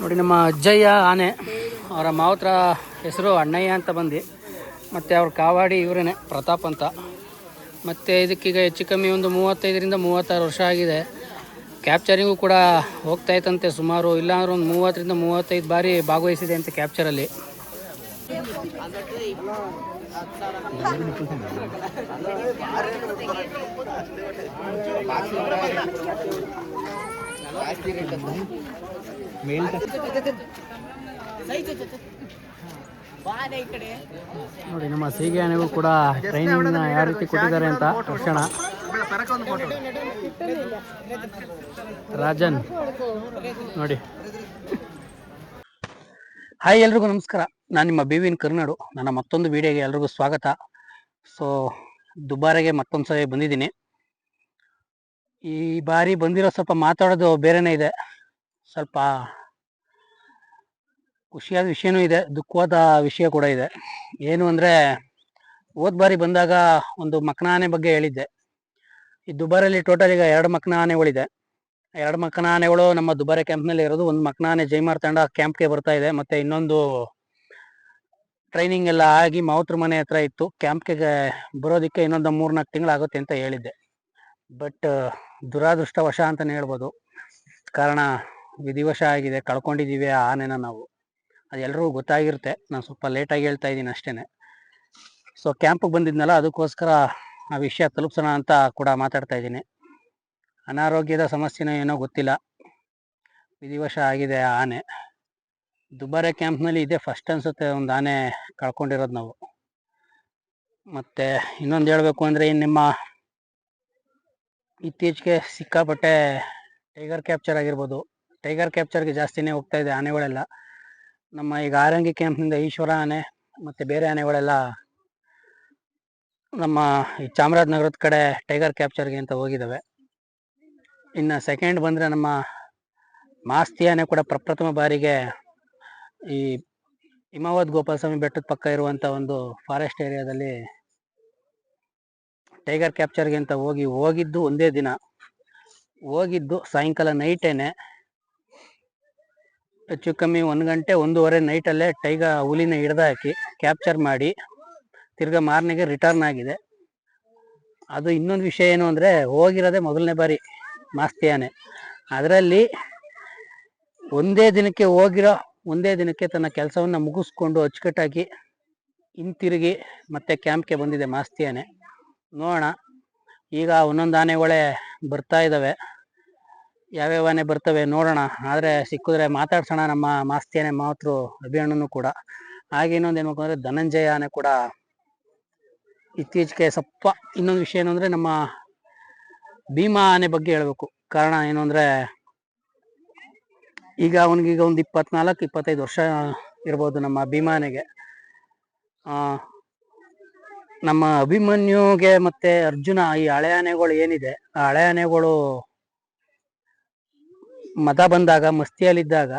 ನೋಡಿ, ನಮ್ಮ ಅಜ್ಜಯ್ಯ ಆನೆ, ಅವರ ಮಾವತ್ರ ಹೆಸರು ಅಣ್ಣಯ್ಯ ಅಂತ ಬಂದು. ಮತ್ತು ಅವ್ರ ಕಾವಾಡಿ ಇವರೇನೆ, ಪ್ರತಾಪ್ ಅಂತ. ಮತ್ತು ಇದಕ್ಕೀಗ ಹೆಚ್ಚು ಕಮ್ಮಿ ಒಂದು ಮೂವತ್ತೈದರಿಂದ ಮೂವತ್ತಾರು ವರ್ಷ ಆಗಿದೆ. ಕ್ಯಾಪ್ಚರಿಂಗು ಕೂಡ ಹೋಗ್ತಾ ಇತ್ತಂತೆ ಸುಮಾರು, ಇಲ್ಲಾಂದ್ರೆ ಒಂದು ಮೂವತ್ತರಿಂದ ಮೂವತ್ತೈದು ಬಾರಿ ಭಾಗವಹಿಸಿದೆ ಅಂತ ಕ್ಯಾಪ್ಚರಲ್ಲಿ ನೋಡಿ ನಮ್ಮ ಸೀಗೆ ಆನೆಗೂ ಕೂಡ ಟ್ರೈನಿಂಗ್ ಯಾವ ರೀತಿ ಕೊಟ್ಟಿದ್ದಾರೆ ಅಂತ ಕ್ಷಣ ರಾಜನ್ ನೋಡಿ. ಹಾಯ್ ಎಲ್ರಿಗೂ ನಮಸ್ಕಾರ. ನಾನು ನಿಮ್ಮ ಬಿ ವಿನ್ ಕರ್ನಾಡು. ನನ್ನ ಮತ್ತೊಂದು ವಿಡಿಯೋಗೆ ಎಲ್ರಿಗೂ ಸ್ವಾಗತ. ಸೊ ದುಬಾರೆಗೆ ಮತ್ತೊಂದು ಸಲ ಬಂದಿದ್ದೀನಿ. ಈ ಬಾರಿ ಬಂದಿರೋ ಸ್ವಲ್ಪ ಮಾತಾಡೋದು ಬೇರೆನೇ ಇದೆ. ಸ್ವಲ್ಪ ಖುಷಿಯಾದ ವಿಷಯನೂ ಇದೆ, ದುಃಖವಾದ ವಿಷಯ ಕೂಡ ಇದೆ. ಏನು ಅಂದರೆ, ಹೋದ ಬಾರಿ ಬಂದಾಗ ಒಂದು ಮಕ್ನ ಆನೆ ಬಗ್ಗೆ ಹೇಳಿದ್ದೆ. ಈ ದುಬಾರಲ್ಲಿ ಟೋಟಲ್ ಈಗ ಎರಡು ಮಕ್ನ ಆನೆಗಳಿದೆ ಎರಡು ಮಕ್ಕನ ಆನೆಗಳು ನಮ್ಮ ದುಬಾರೆ ಕ್ಯಾಂಪ್ನಲ್ಲಿ ಇರೋದು, ಒಂದು ಮಕ್ನ ಆನೆ ಜೈಮಾರ್ ತಂಡ ಕ್ಯಾಂಪ್ಗೆ ಬರ್ತಾ ಇದೆ, ಮತ್ತು ಇನ್ನೊಂದು ಟ್ರೈನಿಂಗ್ ಎಲ್ಲ ಆಗಿ ಮಾವುತ್ರ ಮನೆ ಹತ್ರ ಇತ್ತು. ಕ್ಯಾಂಪ್ಗೆ ಬರೋದಕ್ಕೆ ಇನ್ನೊಂದು ಮೂರ್ನಾಲ್ಕು ತಿಂಗಳು ಆಗುತ್ತೆ ಅಂತ ಹೇಳಿದ್ದೆ. ಬಟ್ ದುರಾದೃಷ್ಟವಶ ಅಂತಲೇ ಹೇಳ್ಬೋದು. ಕಾರಣ ವಿಧಿವಶ ಆಗಿದೆ ಕಳ್ಕೊಂಡಿದ್ದೀವಿ ಆ ಆನೆನ ನಾವು. ಅದೆಲ್ಲರಿಗೂ ಗೊತ್ತಾಗಿರುತ್ತೆ. ನಾನು ಸ್ವಲ್ಪ ಲೇಟಾಗಿ ಹೇಳ್ತಾ ಇದ್ದೀನಿ ಅಷ್ಟೇ ಸೊ ಕ್ಯಾಂಪಿಗೆ ಬಂದಿದ್ನಲ್ಲ, ಅದಕ್ಕೋಸ್ಕರ ಆ ವಿಷಯ ತಲುಪಿಸೋಣ ಅಂತ ಕೂಡ ಮಾತಾಡ್ತಾ ಇದ್ದೀನಿ. ಅನಾರೋಗ್ಯದ ಸಮಸ್ಯೆನೋ ಏನೋ ಗೊತ್ತಿಲ್ಲ. ವಿಧಿವಶ ಆಗಿದೆ ಆ ಆನೆ. ದುಬಾರೆ ಕ್ಯಾಂಪ್ನಲ್ಲಿ ಇದೇ ಫಸ್ಟ್ ಅನ್ಸುತ್ತೆ ಒಂದು ಆನೆ ಕಳ್ಕೊಂಡಿರೋದು ನಾವು. ಮತ್ತು ಇನ್ನೊಂದು ಹೇಳಬೇಕು ಅಂದರೆ ನಿಮ್ಮ ಇತ್ತೀಚೆಗೆ ಸಿಕ್ಕಾಪಟ್ಟೆ ಟೈಗರ್ ಕ್ಯಾಪ್ಚರ್ ಆಗಿರ್ಬೋದು. ಟೈಗರ್ ಕ್ಯಾಪ್ಚರ್ಗೆ ಜಾಸ್ತಿನೇ ಹೋಗ್ತಾ ಇದೆ ಆನೆಗಳೆಲ್ಲ. ನಮ್ಮ ಈಗ ಆರಂಗಿ ಕ್ಯಾಂಪ್ನಿಂದ ಈಶ್ವರ ಆನೆ ಮತ್ತು ಬೇರೆ ಆನೆಗಳೆಲ್ಲ ನಮ್ಮ ಈ ಚಾಮರಾಜನಗರದ ಕಡೆ ಟೈಗರ್ ಕ್ಯಾಪ್ಚರ್ಗೆ ಅಂತ ಹೋಗಿದ್ದಾವೆ ಇನ್ನು ಸೆಕೆಂಡ್ ಬಂದರೆ ನಮ್ಮ ಮಾಸ್ತಿ ಆನೆ ಕೂಡ ಪ್ರಪ್ರಥಮ ಬಾರಿಗೆ ಈ ಹಿಮಾವತ್ ಗೋಪಾಲಸ್ವಾಮಿ ಬೆಟ್ಟದ ಪಕ್ಕ ಇರುವಂಥ ಒಂದು ಫಾರೆಸ್ಟ್ ಏರಿಯಾದಲ್ಲಿ ಟೈಗರ್ ಕ್ಯಾಪ್ಚರ್ಗೆ ಅಂತ ಹೋಗಿ, ಹೋಗಿದ್ದು ಒಂದೇ ದಿನ. ಹೋಗಿದ್ದು ಸಾಯಂಕಾಲ ನೈಟೇನೆ ಹೆಚ್ಚು ಕಮ್ಮಿ ಒಂದು ಗಂಟೆ, ಒಂದೂವರೆ ನೈಟಲ್ಲೇ ಟೈಗ ಹುಲಿನ ಹಿಡ್ದು ಹಾಕಿ ಕ್ಯಾಪ್ಚರ್ ಮಾಡಿ ತಿರ್ಗಾ ಮಾರ್ನಿಗೆ ರಿಟರ್ನ್ ಆಗಿದೆ. ಅದು ಇನ್ನೊಂದು ವಿಷಯ ಏನು ಅಂದರೆ ಹೋಗಿರೋದೇ ಮೊದಲನೇ ಬಾರಿ ಮಾಸ್ತಿಯಾನೆ. ಅದರಲ್ಲಿ ಒಂದೇ ದಿನಕ್ಕೆ ಹೋಗಿರೋ, ಒಂದೇ ದಿನಕ್ಕೆ ತನ್ನ ಕೆಲಸವನ್ನು ಮುಗಿಸ್ಕೊಂಡು ಅಚ್ಚುಕಟ್ಟಾಗಿ ಹಿಂತಿರುಗಿ ಮತ್ತೆ ಕ್ಯಾಂಪ್ಗೆ ಬಂದಿದೆ ಮಾಸ್ತಿಯಾನೆ. ನೋಡೋಣ, ಈಗ ಒಂದೊಂದು ಆನೆಗಳೇ ಬರ್ತಾ ಇದ್ದಾವೆ ಯಾವ್ಯಾವ ಆನೆ ಬರ್ತವೆ ನೋಡೋಣ. ಆದರೆ ಸಿಕ್ಕಿದ್ರೆ ಮಾತಾಡ್ಸೋಣ ನಮ್ಮ ಮಾಸ್ತಿ ಆನೆ ಮಾತೃ ಅಭಿಯಣ್ಣನು ಕೂಡ. ಹಾಗೆ ಇನ್ನೊಂದು ಅಂದರೆ ಧನಂಜಯ ಆನೆ ಕೂಡ ಇತ್ತೀಚೆಗೆ ಸ್ವಲ್ಪ ಇನ್ನೊಂದು ವಿಷಯ ಏನು ಅಂದರೆ ನಮ್ಮ ಭೀಮಾ ಆನೆ ಬಗ್ಗೆ ಹೇಳಬೇಕು. ಕಾರಣ ಏನು ಅಂದರೆ ಈಗ ಅವನಿಗೀಗ ಒಂದು ಇಪ್ಪತ್ನಾಲ್ಕು, ಇಪ್ಪತ್ತೈದು ವರ್ಷ ಇರ್ಬೋದು ನಮ್ಮ ಅಭಿಮಾನಿಗೆ ನಮ್ಮ ಅಭಿಮನ್ಯುಗೆ ಮತ್ತೆ ಅರ್ಜುನ ಈ ಹಳೆ ಆನೆಗಳು ಏನಿದೆ? ಆ ಹಳೆ ಆನೆಗಳು ಮತ ಬಂದಾಗ ಮಸ್ತಿಯಲ್ಲಿದ್ದಾಗ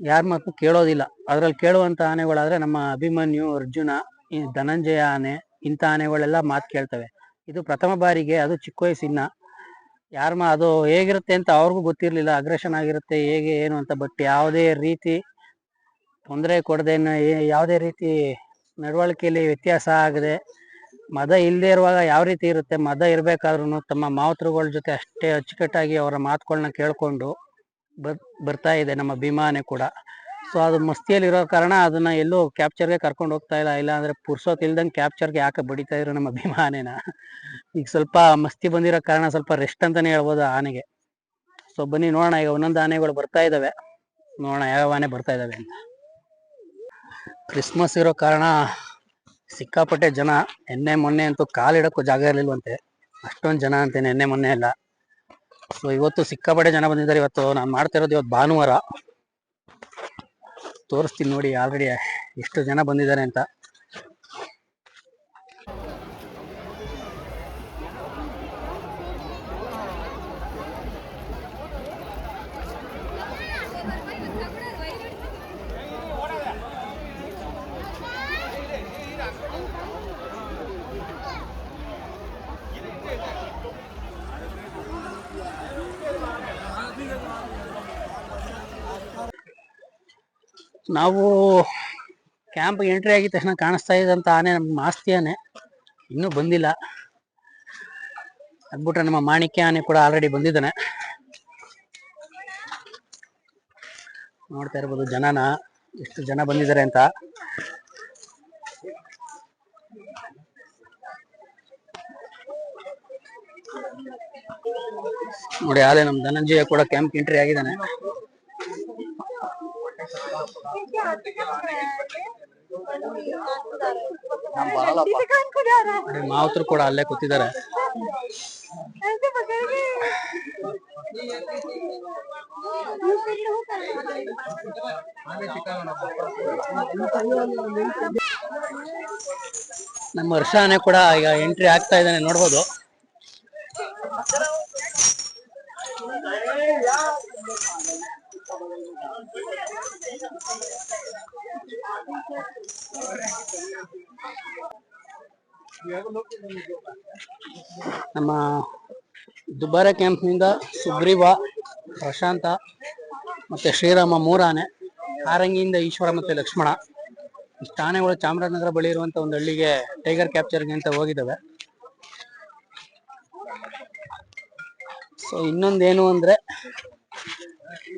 ಯಾರ ಮಾತು ಕೇಳೋದಿಲ್ಲ. ಅದ್ರಲ್ಲಿ ಕೇಳುವಂತ ಆನೆಗಳಾದ್ರೆ ನಮ್ಮ ಅಭಿಮನ್ಯು, ಅರ್ಜುನ ಧನಂಜಯ ಆನೆ, ಇಂಥ ಆನೆಗಳೆಲ್ಲ ಮಾತು ಕೇಳ್ತವೆ. ಇದು ಪ್ರಥಮ ಬಾರಿಗೆ, ಅದು ಚಿಕ್ಕ ವಯಸ್ಸಿನ. ಯಾರ ಮಾ, ಅದು ಹೇಗಿರುತ್ತೆ ಅಂತ ಅವ್ರಿಗೂ ಗೊತ್ತಿರಲಿಲ್ಲ. ಅಗ್ರೆಷನ್ ಆಗಿರುತ್ತೆ, ಹೇಗೆ, ಏನು ಅಂತ, ಬಟ್ ಯಾವುದೇ ರೀತಿ ತೊಂದರೆ ಕೊಡದೆ ಯಾವುದೇ ರೀತಿ ನಡವಳಿಕೆಯಲ್ಲಿ ವ್ಯತ್ಯಾಸ ಆಗದೆ, ಮದ ಇಲ್ಲದೆ ಇರುವಾಗ ಯಾವ ರೀತಿ ಇರುತ್ತೆ, ಮದ ಇರಬೇಕಾದ್ರೂ ತಮ್ಮ ಮಾವತೃಗಳ ಜೊತೆ ಅಷ್ಟೇ ಅಚ್ಚುಕಟ್ಟಾಗಿ ಅವರ ಮಾತುಗಳನ್ನ ಕೇಳಿಕೊಂಡು ಬರ್, ಬರ್ತಾ ಇದೆ, ನಮ್ಮ ಭೀಮಾನೆ ಕೂಡ. ಸೊ ಅದು ಮಸ್ತಿಯಲ್ಲಿ ಇರೋ ಕಾರಣ ಅದನ್ನ ಎಲ್ಲೂ ಕ್ಯಾಪ್ಚರ್ಗೆ ಕರ್ಕೊಂಡು ಹೋಗ್ತಾ ಇಲ್ಲ ಇಲ್ಲ ಅಂದ್ರೆ ಪುರ್ಸೋತ್ ಇಲ್ದಂಗೆ ಕ್ಯಾಪ್ಚರ್ಗೆ ಯಾಕೆ ಬಡಿತಾ ಇದ್ರು ನಮ್ಮ ಭೀಮಾನೆನ ಈಗ ಸ್ವಲ್ಪ ಮಸ್ತಿ ಬಂದಿರೋ ಕಾರಣ ಸ್ವಲ್ಪ ರೆಸ್ಟ್ ಅಂತಾನೆ ಹೇಳ್ಬೋದು ಆನೆಗೆ. ಸೊ ಬನ್ನಿ ನೋಡೋಣ, ಈಗ ಒಂದೊಂದು ಆನೆಗಳು ಬರ್ತಾ ಇದಾವೆ. ನೋಡೋಣ ಯಾವ ಆನೆ ಬರ್ತಾ ಇದಾವೆ ಅಂತ. ಕ್ರಿಸ್ಮಸ್ ಇರೋ ಕಾರಣ ಸಿಕ್ಕಾಪಟ್ಟೆ ಜನ ಎನ್ನೆ ಮೊನ್ನೆ ಅಂತೂ ಕಾಲಿಡಕ್ಕೂ ಜಾಗ ಇರಲಿಲ್ವಂತೆ. ಅಷ್ಟೊಂದು ಜನ ಅಂತೇನೆ ಎನ್ನೆ ಮೊನ್ನೆ ಎಲ್ಲ. ಸೊ ಇವತ್ತು ಸಿಕ್ಕಾಪಡೆ ಜನ ಬಂದಿದ್ದಾರೆ. ಇವತ್ತು ನಾನು ಮಾಡ್ತಿರೋದು ಇವತ್ತು ಭಾನುವಾರ. ತೋರಿಸ್ತೀನಿ ನೋಡಿ ಆಲ್ರೆಡಿ ಎಷ್ಟು ಜನ ಬಂದಿದ್ದಾರೆ ಅಂತ. ನಾವು ಕ್ಯಾಂಪ್ ಎಂಟ್ರಿ ಆಗಿದ ತಕ್ಷಣ ಕಾಣಿಸ್ತಾ ಇದ್ದಂಥ ಆನೆ ನಮ್ಮ ಮಾಸ್ತಿ ಆನೆ. ಇನ್ನೂ ಬಂದಿಲ್ಲ. ಅದ್ಬಿಟ್ರೆ ನಮ್ಮ ಮಾಣಿಕ್ಯ ಆನೆ ಕೂಡ ಆಲ್ರೆಡಿ ಬಂದಿದ್ದಾನೆ. ನೋಡ್ತಾ ಇರ್ಬೋದು ಜನನ, ಎಷ್ಟು ಜನ ಬಂದಿದ್ದಾರೆ ಅಂತ. ನೋಡಿ, ಆದ್ರೆ ನಮ್ಮ ಧನಂಜಯ ಕೂಡ ಕ್ಯಾಂಪ್ ಎಂಟ್ರಿ ಆಗಿದ್ದಾನೆ. ಮಾವುತರು ಕೂಡ ಅಲ್ಲೇ ಕೂತಿದ್ದಾರೆ. ನಮ್ಮ ವರ್ಷಾನೆ ಕೂಡ ಈಗ ಎಂಟ್ರಿ ಆಗ್ತಾ ಇದ್ದಾನೆ ನೋಡ್ಬೋದು. ನಮ್ಮ ದುಬಾರೆ ಕ್ಯಾಂಪ್ನಿಂದ ಸುಗ್ರೀವ, ಪ್ರಶಾಂತ ಮತ್ತೆ ಶ್ರೀರಾಮ ಮೂರಾನೆ ಹಾರಂಗಿಯಿಂದ ಈಶ್ವರ ಮತ್ತೆ ಲಕ್ಷ್ಮಣ ಆನೆಗಳು ಚಾಮರಾಜನಗರ ಬಳಿ ಇರುವಂತ ಒಂದು ಹಳ್ಳಿಗೆ ಟೈಗರ್ ಕ್ಯಾಪ್ಚರ್ಗೆ ಅಂತ ಹೋಗಿದ್ದಾವೆ. ಸೊ ಇನ್ನೊಂದೇನು ಅಂದ್ರೆ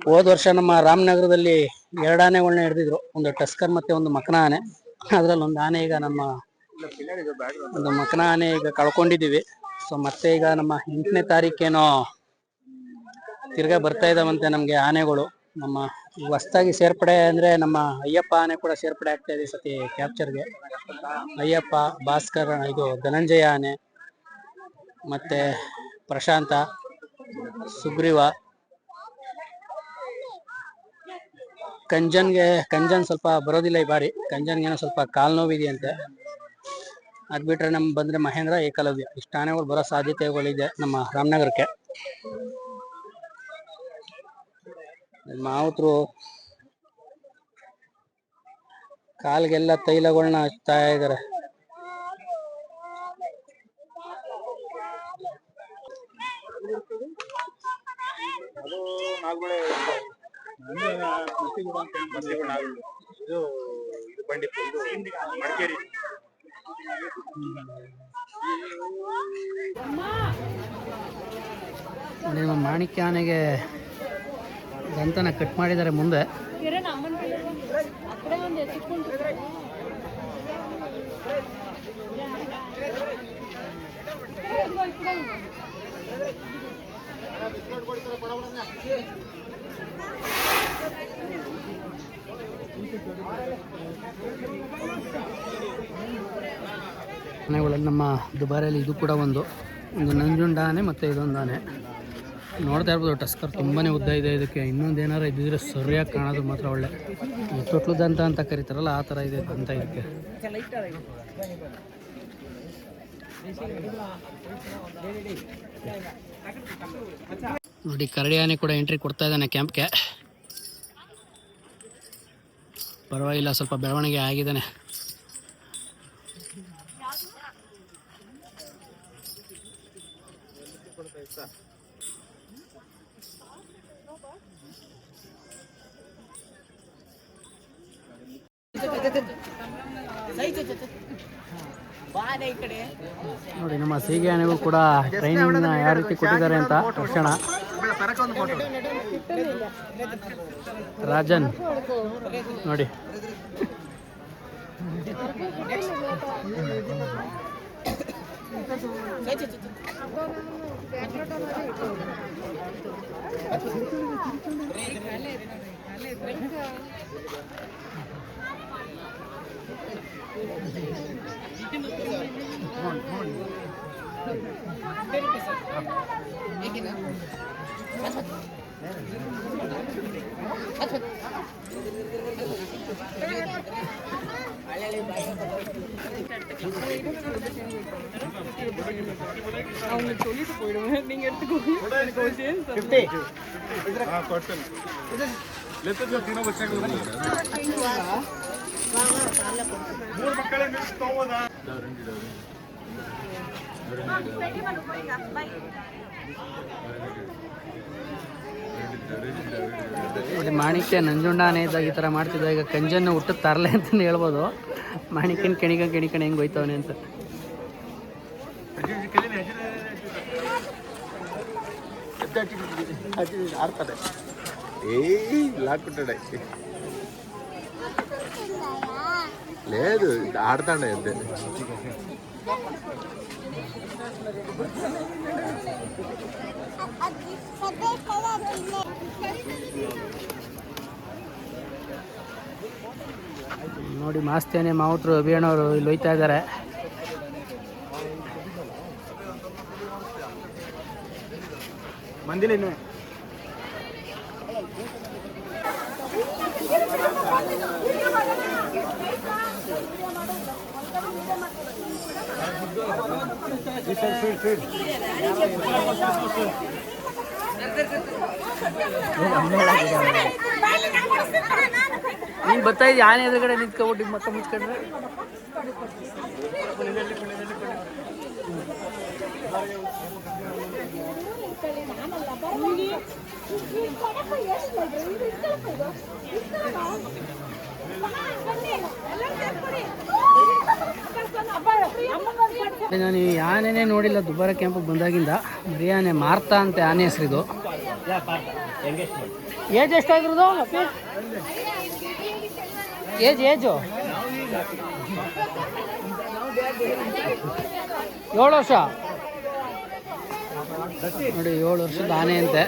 ಹೋದ ವರ್ಷ ನಮ್ಮ ರಾಮನಗರದಲ್ಲಿ ಎರಡು ಆನೆಗಳನ್ನ ಹಿಡಿದಿದ್ರು. ಒಂದು ಟಸ್ಕರ್ ಮತ್ತೆ ಒಂದು ಮಕನ ಆನೆ. ಅದ್ರಲ್ಲಿ ಒಂದು ಆನೆ ಈಗ ನಮ್ಮ ಒಂದು ಮಕನ ಆನೆ ಈಗ ಕಳ್ಕೊಂಡಿದೀವಿ ಸೊ ಮತ್ತೆ ಈಗ ನಮ್ಮ ಎಂಟನೇ ತಾರೀಕೇನೋ ತಿರ್ಗಾ ಬರ್ತಾ ಇದಾವಂತೆ ನಮ್ಗೆ ಆನೆಗಳು. ನಮ್ಮ ಹೊಸ್ದಾಗಿ ಸೇರ್ಪಡೆ ಅಂದ್ರೆ ನಮ್ಮ ಅಯ್ಯಪ್ಪ ಆನೆ ಕೂಡ ಸೇರ್ಪಡೆ ಆಗ್ತಾ ಇದೆ ಸತಿ ಕ್ಯಾಪ್ಚರ್ಗೆ ಅಯ್ಯಪ್ಪ, ಭಾಸ್ಕರ್, ಇದು ಧನಂಜಯ ಆನೆ, ಮತ್ತೆ ಪ್ರಶಾಂತ, ಸುಗ್ರೀವ. ಕಂಜನ್ಗೆ, ಕಂಜನ್ ಸ್ವಲ್ಪ ಬರೋದಿಲ್ಲ ಈ ಬಾರಿ. ಕಂಜನ್ಗೇನೋ ಸ್ವಲ್ಪ ಕಾಲ್ ನೋವಿದೆಯಂತೆ. ಅದು ಬಿಟ್ರೆ ನಮ್ಗೆ ಬಂದ್ರೆ ಮಹೇಂದ್ರ ಏಕಲವ್ಯ. ಇಷ್ಟ ಬರೋ ಸಾಧ್ಯತೆಗಳಿದೆ ನಮ್ಮ ರಾಮನಗರಕ್ಕೆ. ಮಾವುತರು ಕಾಲ್ಗೆಲ್ಲ ತೈಲಗಳನ್ನ ಹಚ್ತಾ ಇದಾರೆ. ಅದು ಮಸ್ತಿಗುಡ ಅಂತ ಹೇಳಿ ಮಸ್ತಿಗುಡ ನಾಗುಳು ಇದು ಇದು ಬಂಡಿತ್ತು ಇದು ಮಡಿಕೇರಿ. ನಿಮ್ಮ ಮಾಣಿಕ್ಯಾನೆಗೆ ಮಾಣಿಕ್ಯ ಆನೆಗೆ ದಂತನ ಕಟ್ ಮಾಡಿದರೆ ಮುಂದೆ. ಆನೆಗಳಲ್ಲಿ ನಮ್ಮ ದುಬಾರಿಯಲ್ಲಿ ಇದು ಕೂಡ ಒಂದು. ಒಂದು ನಂಜುಂಡ ಆನೆ ಮತ್ತು ಇದೊಂದು ಆನೆ ನೋಡ್ತಾ ಇರ್ಬೋದು, ಟಸ್ಕರ್ ತುಂಬಾನೇ ಉದ್ದ ಇದೆ ಇದಕ್ಕೆ. ಇನ್ನೊಂದು ಏನಾರು ಇದ್ದಿದ್ರೆ ಸರಿಯಾಗಿ ಕಾಣೋದು ಮಾತ್ರ ಒಳ್ಳೆ. ಈ ತೊಟ್ಲು ದಂತ ಅಂತ ಕರೀತಾರಲ್ಲ, ಆ ಥರ ಇದೆ ಅಂತ ಇದಕ್ಕೆ. ನೋಡಿ, ಕರಡಿ ಆನೆ ಕೂಡ ಎಂಟ್ರಿ ಕೊಡ್ತಾ ಇದ್ದಾನೆ ಕ್ಯಾಂಪ್ಗೆ ಪರವಾಗಿಲ್ಲ ಸ್ವಲ್ಪ ಬೆಳವಣಿಗೆ ಆಗಿದ್ದಾನೆ. ನೋಡಿ ನಮ್ಮ ಸೀಗೆ ಆನೆಗೂ ಕೂಡ ಟ್ರೈನಿಂಗ್ ಯಾವ ರೀತಿ ಕೊಟ್ಟಿದ್ದಾರೆ ಅಂತ ತಕ್ಷಣ ರಾಜನ್ ನೋಡಿ. அவங்களுக்கு சொல்லிட்டு போயிடுவேன் நீங்க எடுத்துக்கோங்க எனக்கு ஒரு சேஞ்ச் ஃபிஃப்டி ஆ கொட்டன் லெஃப்ட் சைடுல தினோ வச்சாங்க ಮಾಣಿಕ್ಯ ನಂಜುಂಡಾನೆ ಇದ್ದಾಗ ಈ ಥರ ಮಾಡ್ತಿದ್ದಾಗ ಈಗ ಕಂಜನ್ನು ಹುಟ್ಟು ತರಲೆ ಅಂತ ಹೇಳ್ಬೋದು. ಮಾಣಿಕ್ಯನ ಕೆಣಿಕ ಕೆಣಿಕಣ ಹೆಂಗೆ ಹೋಯ್ತವನೆ ಅಂತ. ಆಡ್ತಾರೆ ಏ ಲಾಕ್ಬಿಟ್ಟೆ లేదు ఆడతాడు అంతే ನೋಡಿ ಮಾಸ್ತೇನೆ ಮಾವುಟ್ರು ಅಭಿಯಣ್ಣವರು ಇಲ್ಲಿ ಹೋಯ್ತಾ ಇದ್ದಾರೆ మందిలో ನೀನು ಬರ್ತಾ ಇದ್ದೀಯ ಆನೆ ಎದುರುಗಡೆ ನಿಂತ್ಕೊಬಿಟ್ಟು ಮಕ್ಕ ಮುಚ್ಕೊಂಡ್ರೆ? ನಾನು ಈ ಆನೆನೇ ನೋಡಿಲ್ಲ ದುಬಾರ ಕ್ಯಾಂಪಿಗೆ ಬಂದಾಗಿಂದ. ಬರೀ ಆನೆ ಮಾರ್ತಾ ಅಂತೆ ಆನೆ ಹೆಸರಿದು. ಏಜ್ ಎಷ್ಟಾಗಿರೋದು? Age, age? ಏಳು ವರ್ಷ? ನೋಡಿ, ಏಳು ವರ್ಷದ ಆನೆ ಅಂತೆ.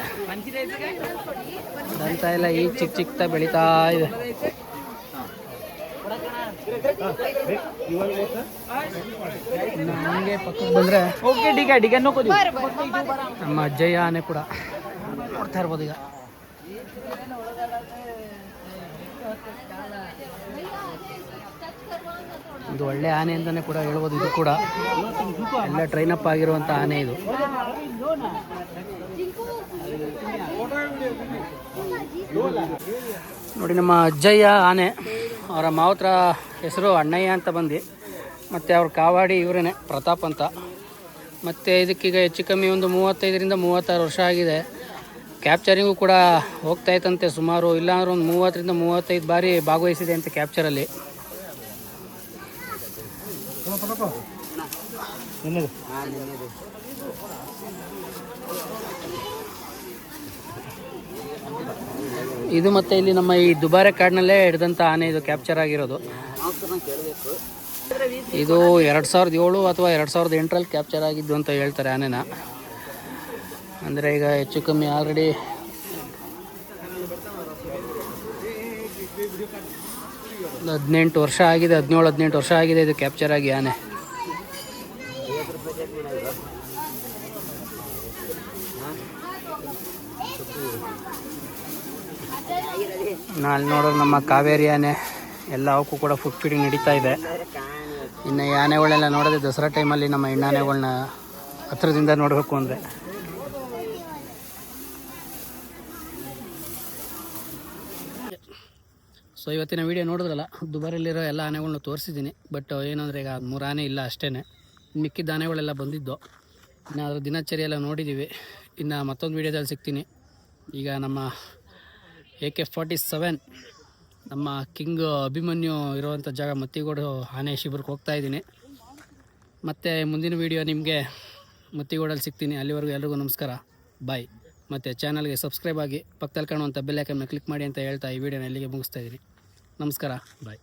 ಅಂತ ಎಲ್ಲ ಈಗ ಚಿಕ್ಕ ಚಿಕ್ಕ ಬೆಳೀತಾ ಇದೆ. ಹಂಗೆ ಪಕ್ಕಕ್ಕೆ ಬಂದರೆ ಓಕೆ ಡಿಗೆ ಡಿಗೆ ನೋಕೋದು ನಮ್ಮ ಅಜ್ಜಯ್ಯ ಆನೆ ಕೂಡ ನೋಡ್ತಾ ಇರ್ಬೋದು ಈಗ. ಇದು ಒಳ್ಳೆ ಆನೆ ಅಂತಾನೆ ಕೂಡ ಹೇಳ್ಬೋದು ಇದು ಕೂಡ. ಎಲ್ಲ ಟ್ರೈನ್ ಅಪ್ ಆಗಿರುವಂಥ ಆನೆ ಇದು. ನೋಡಿ ನಮ್ಮ ಅಜ್ಜಯ್ಯ ಆನೆ. ಅವರ ಮಾವತ್ರ ಹೆಸರು ಅಣ್ಣಯ್ಯ ಅಂತ ಬಂದು ಮತ್ತು ಅವ್ರ ಕಾವಾಡಿ ಇವರೇನೆ, ಪ್ರತಾಪ್ ಅಂತ. ಮತ್ತು ಇದಕ್ಕೀಗ ಹೆಚ್ಚು ಕಮ್ಮಿ ಒಂದು ಮೂವತ್ತೈದರಿಂದ ಮೂವತ್ತಾರು ವರ್ಷ ಆಗಿದೆ. ಕ್ಯಾಪ್ಚರಿಂಗು ಕೂಡ ಹೋಗ್ತಾ ಇತ್ತಂತೆ ಸುಮಾರು, ಇಲ್ಲಾಂದ್ರೆ ಒಂದು ಮೂವತ್ತರಿಂದ ಮೂವತ್ತೈದು ಬಾರಿ ಭಾಗವಹಿಸಿದೆ ಅಂತ ಕ್ಯಾಪ್ಚರಲ್ಲಿ ಇದು ಮತ್ತೆ ಇಲ್ಲಿ ನಮ್ಮ ಈ ದುಬಾರೆ ಕಾಡಿನಲ್ಲೇ ಹಿಡಿದಂಥ ಆನೆ ಇದು ಕ್ಯಾಪ್ಚರ್ ಆಗಿರೋದು. ಇದು ಎರಡು ಸಾವಿರದ ಏಳು ಅಥವಾ ಎರಡು ಸಾವಿರದ ಎಂಟರಲ್ಲಿ ಕ್ಯಾಪ್ಚರ್ ಆಗಿದ್ದು ಅಂತ ಹೇಳ್ತಾರೆ ಆನೆನ. ಅಂದರೆ ಈಗ ಹೆಚ್ಚು ಕಮ್ಮಿ ಆಲ್ರೆಡಿ ಹದಿನೆಂಟು ವರ್ಷ ಆಗಿದೆ, ಹದಿನೇಳು, ಹದಿನೆಂಟು ವರ್ಷ ಆಗಿದೆ ಇದು ಕ್ಯಾಪ್ಚರ್ ಆಗಿ ಆನೆ. ನಾಳೆ ನೋಡೋದು ನಮ್ಮ ಕಾವೇರಿ ಆನೆ, ಎಲ್ಲ ಅವಕ್ಕೂ ಕೂಡ ಫುಡ್ ಫೀಡಿಂಗ್ ನಡೀತಾ ಇದೆ. ಇನ್ನು ಈ ಆನೆಗಳೆಲ್ಲ ನೋಡೋದೇ ದಸರಾ ಟೈಮಲ್ಲಿ ನಮ್ಮ ಹೆಣ್ಣಾನೆಗಳನ್ನ ಹತ್ರದಿಂದ ನೋಡಬೇಕು ಅಂದರೆ. ಸೊ ಇವತ್ತಿನ ವಿಡಿಯೋ ನೋಡಿದ್ರಲ್ಲ ದುಬಾರಿಯಲ್ಲಿರೋ ಎಲ್ಲ ಆನೆಗಳನ್ನ ತೋರಿಸಿದ್ದೀನಿ. ಬಟ್ ಏನಂದರೆ ಈಗ ಮೂರು ಆನೆ ಇಲ್ಲ ಅಷ್ಟೇ ಮಿಕ್ಕಿದ್ದ ಆನೆಗಳೆಲ್ಲ ಬಂದಿದ್ದು. ಇನ್ನು ಅದರ ದಿನಚರಿಯೆಲ್ಲ ನೋಡಿದ್ದೀವಿ ಇನ್ನು ಮತ್ತೊಂದು ವೀಡಿಯೋದಲ್ಲಿ ಸಿಗ್ತೀನಿ. ಈಗ ನಮ್ಮ ಎ ಕೆ ಫಾರ್ಟಿ ಸೆವೆನ್. ನಮ್ಮ ಕಿಂಗ್ ಅಭಿಮನ್ಯು ಇರುವಂಥ ಜಾಗ ಮತ್ತಿಗೋಡು ಆನೆ ಶಿಬಿರಕ್ಕೆ ಹೋಗ್ತಾ ಇದ್ದೀನಿ. ಮತ್ತು ಮುಂದಿನ ವೀಡಿಯೋ ನಿಮಗೆ ಮತ್ತಿಗೋಡಲ್ಲಿ ಸಿಗ್ತೀನಿ. ಅಲ್ಲಿವರೆಗೂ ಎಲ್ರಿಗೂ ನಮಸ್ಕಾರ. ಬಾಯ್ ಮತ್ತು ಚಾನಲ್ಗೆ ಸಬ್ಸ್ಕ್ರೈಬ್ ಆಗಿ ಪಕ್ಕದಲ್ಲಿ ಕಾಣುವಂಥ ಬೆಲ್ ಐಕನ್ನ ಕ್ಲಿಕ್ ಮಾಡಿ ಅಂತ ಹೇಳ್ತಾ ಈ ವಿಡಿಯೋನ ಇಲ್ಲಿಗೆ ಮುಗಿಸ್ತಾ ಇದ್ದೀನಿ. ನಮಸ್ಕಾರ. ಬಾಯ್